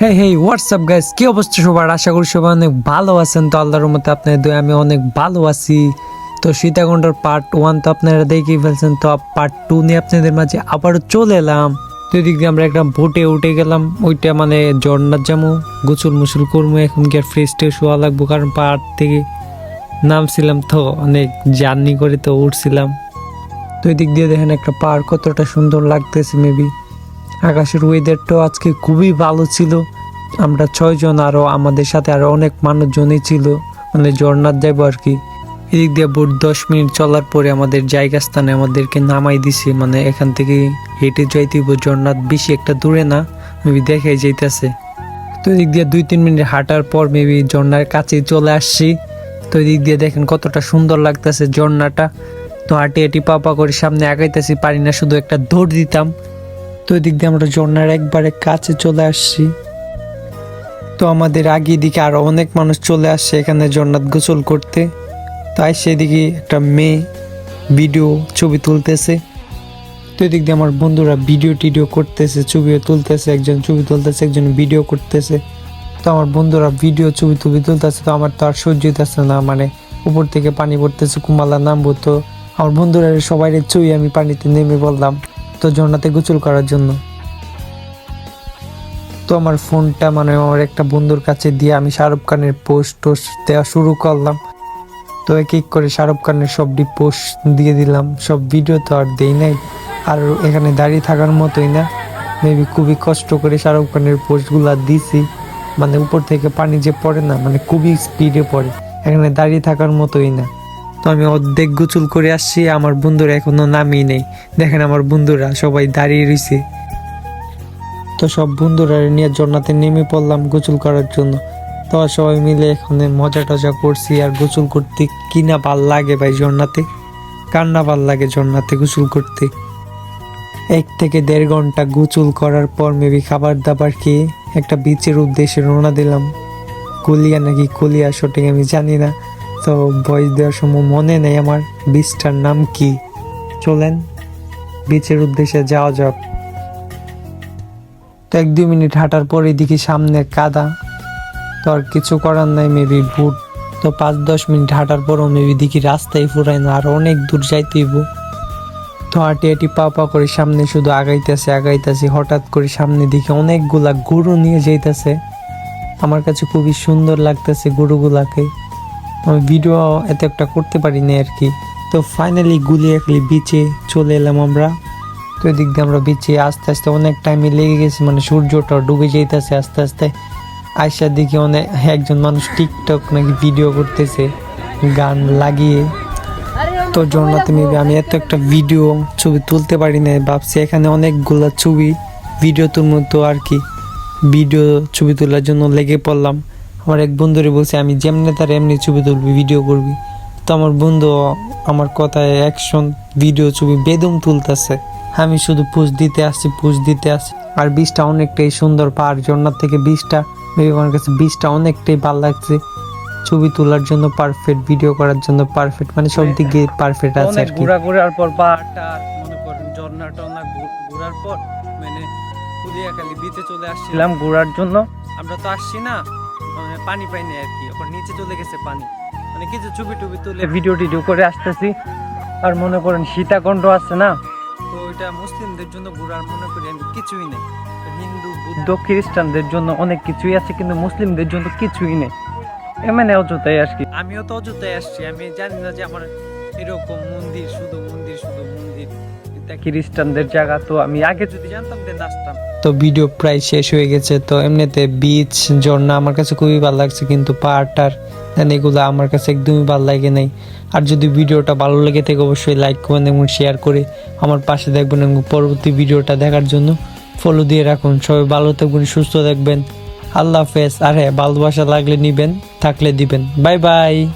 হ্যাঁ হ্যাঁ WhatsApp guys কি অবস্থা সবার? আশা করি সবাই অনেক ভালো আছেন। তো আল্লাহর মতে আপনাদের দয়া আমি অনেক ভালো আছি। তো সীতাকুণ্ডের পার্ট ওয়ান তো আপনারা দেখেই ফেলছেন, তো পার্ট টু নিয়ে আপনাদের মাঝে আবারও চলে এলাম। তো এদিক দিয়ে আমরা একটা বোটে উঠে গেলাম, ওইটা মানে ঝর্ণার জামু, গোসল মুসুল করব, এখন কি আর ফ্রেশ ট্রেশ হওয়া লাগবো, কারণ পাহাড় থেকে নামছিলাম তো, অনেক জার্নি করে তো উঠছিলাম। তো এদিক দিয়ে দেখেন একটা পাহাড় কতটা সুন্দর লাগতেছে মেবি আকাশের ওয়েদারটাও আজকে খুবই ভালো ছিল। আমরা ছয়জন আরও আমাদের সাথে আরও অনেক মানুষজনই ছিল মানে ঝর্ণার যাব আর কি। এদিক দিয়ে বোট দশ মিনিট চলার পরে আমাদের জায়গা স্থানে আমাদেরকে নামাই দিছে। মানে এখান থেকে হেঁটে যাইতে ঝর্ণার বেশি একটা দূরে না মেবি দেখাই যাইতেছে। তো এদিক দিয়ে দুই তিন মিনিট হাঁটার পর মেবি ঝর্ণার কাছে চলে আসছি। তো এদিক দিয়ে দেখেন কতটা সুন্দর লাগতেছে ঝর্ণাটা তো হাঁটি হাঁটি পাপা করে সামনে আগাইতেছি, পারি না শুধু একটা দৌড় দিতাম। তো এদিক দিয়ে আমরা ঝর্ণার একবারে কাছে চলে আসছি। তো আমাদের আগে দিকে আরও অনেক মানুষ চলে আসছে, এখানে ঝর্ণাত গোসল করতে। তাই সেদিকে একটা মেয়ে ভিডিও ছবি তুলতেছে। তো এদিক দিয়ে আমার বন্ধুরা ভিডিও টিডিও করতেছে, ছবিও তুলতেছে, একজন ছবি তুলতেছে, একজন ভিডিও করতেছে। তো আমার বন্ধুরা ভিডিও ছবি টবি তুলতেছে, তো আমার তো আর সহ্য হইতেছে না মানে উপর থেকে পানি পড়তেছে, কুমালা নামবো তো। আমার বন্ধুরা সবাই চুই আমি পানিতে নেমে বললাম তো ঝর্ণাতে গোসল করার জন্য। তো আমার ফোনটা মানে আমার একটা বন্ধুর কাছে দিয়ে আমি শাহরুখ খানের পোস্ট টোস্ট দেওয়া শুরু করলাম। তো এক এক করে শাহরুখ খানের সবটি পোস্ট দিয়ে দিলাম। সব ভিডিও তো আর দেই নাই। আর এখানে দাঁড়িয়ে থাকার মতোই না। মেবি খুবই কষ্ট করে শাহরুখ খানের পোস্টগুলা দিছি। মানে উপর থেকে পানি যে পড়ে না মানে খুবই স্পিডে পড়ে। এখানে দাঁড়িয়ে থাকার মতোই না। তো আমি অর্ধেক গোসল করে আসছি, আমার বন্ধুরা এখনও নামিয়ে নেই। দেখেন আমার বন্ধুরা সবাই দাঁড়িয়ে রয়েছে তো সব বন্ধুরা নিয়ে ঝর্ণাতে নেমে পড়লাম গোসল করার জন্য। তো সবাই মিলে এখানে মজা টজা করছি আর গোসল করতে কিনা ভালো লাগে ভাই ঝর্ণাতে? কান্না ভালো লাগে ঝর্ণাতে গোসল করতে? এক থেকে দেড় ঘণ্টা গোসল করার পর মেবি খাবার দাবার খেয়ে একটা বিচের উদ্দেশ্যে রওনা দিলাম। কলিয়া নাকি কলিয়া সঠিক আমি জানি না। তো ভয়েস দেওয়ার সময় মনে নেই আমার বীজটার নাম কি? চলেন বিচের উদ্দেশ্যে যাওয়া যাক। তো এক দুই মিনিট হাঁটার পরে দেখি সামনে কাদা। তো আর কিছু করার নাই মেবি বুট তো পাঁচ, দশ মিনিট হাঁটার পরও মেবি দেখি রাস্তায় ফুরায় না, আর অনেক দূর যাইতেইব তো হাঁটি হাঁটি পা পা করে সামনে শুধু আগাইতেছে আগাইতেছে, হঠাৎ করে সামনে দিকে অনেকগুলা গরু নিয়ে যাইতেছে। আমার কাছে খুবই সুন্দর লাগতেছে গরুগুলাকে। আমি ভিডিও এত একটা করতে পারি না আর কি। তো ফাইনালি গুলিয়ে খালি বিচে চলে এলাম আমরা। তো এদিক দিয়ে আমরা বিচে আস্তে আস্তে অনেক টাইমে লেগে গেছে মানে সূর্যটা ডুবে যেতেছে আস্তে আস্তে। আয়সার দিকে অনেক একজন মানুষ টিকটক নাকি ভিডিও করতেছে, গান লাগিয়ে। তো জন্নাতে মেবি আমি এত একটা ভিডিও ছবি তুলতে পারি না ভাবছি এখানে অনেকগুলা ছবি ভিডিও তুলবো তো আর কি। ভিডিও ছবি তোলার জন্য লেগে পড়লাম। আমার এক বন্ধুরে বলছে, আমি যেমনি তার এমনি ছবি তুলবি ভিডিও করবি। তো আমার বন্ধু আমার কথায় অ্যাকশন ভিডিও ছবি বেদম তুলতেছে। আমি শুধু পুষ দিতে আসছি পুষ দিতে আসছি। আর বীজটা অনেকটাই সুন্দর পাহাড় ঝর্ণার থেকে বীজটা আমার কাছে বীজটা অনেকটাই ভালো লাগছে। ছবি তোলার জন্য পারফেক্ট ভিডিও করার জন্য পারফেক্ট মানে সব দিক দিয়ে পারফেক্ট আছে আর কি। ঘোরা ঘোরার পর পাহাড়টা মনে করেন ঝর্ণা টর্ণা ঘোরার পর মানে কুলিয়াখালী বিচে চলে আসছিলাম ঘোরার জন্য। আমরা তো আসছি না মানে পানি পাইনি আর কি ওপর নিচে চলে গেছে পানি। মানে কিছু ছবি টুবি তুলে ভিডিও টিডিও করে আসতেছি। আর মনে করেন সীতাকণ্ঠ আছে না তো ওইটা মুসলিমদের জন্য ঘোরার মনে করি আমি কিছুই নেই। হিন্দু বুদ্ধ খ্রিস্টানদের জন্য অনেক কিছুই আছে কিন্তু মুসলিমদের জন্য কিছুই নেই। এ মানে অযোধ্যায় আসছি। আমিও তো অযোধ্যায় আসছি। আমি জানি না যে আমার এরকম মন্দির শুধু মন্দির শুধু মন্দির। খ্রিস্টানদের জায়গা তো আমি আগে যদি জানতাম যে নাচতাম তো ভিডিও প্রায় শেষ হয়ে গেছে তো এমনিতে বিচ ঝর্ণা আমার কাছে খুবই ভালো লাগছে কিন্তু পাহাড়টার দেন এগুলো আমার কাছে একদমই ভালো লাগে নাই। আর যদি ভিডিওটা ভালো লেগে থাকে অবশ্যই লাইক করবেন এবং শেয়ার করে আমার পাশে দেখবেন এবং পরবর্তী ভিডিওটা দেখার জন্য ফলো দিয়ে রাখুন। সবাই ভালো থাকবেন, সুস্থ থাকবেন। আল্লাহ হাফেজ। আর হ্যাঁ ভালোবাসা লাগলে নিবেন, থাকলে দিবেন। Bye bye.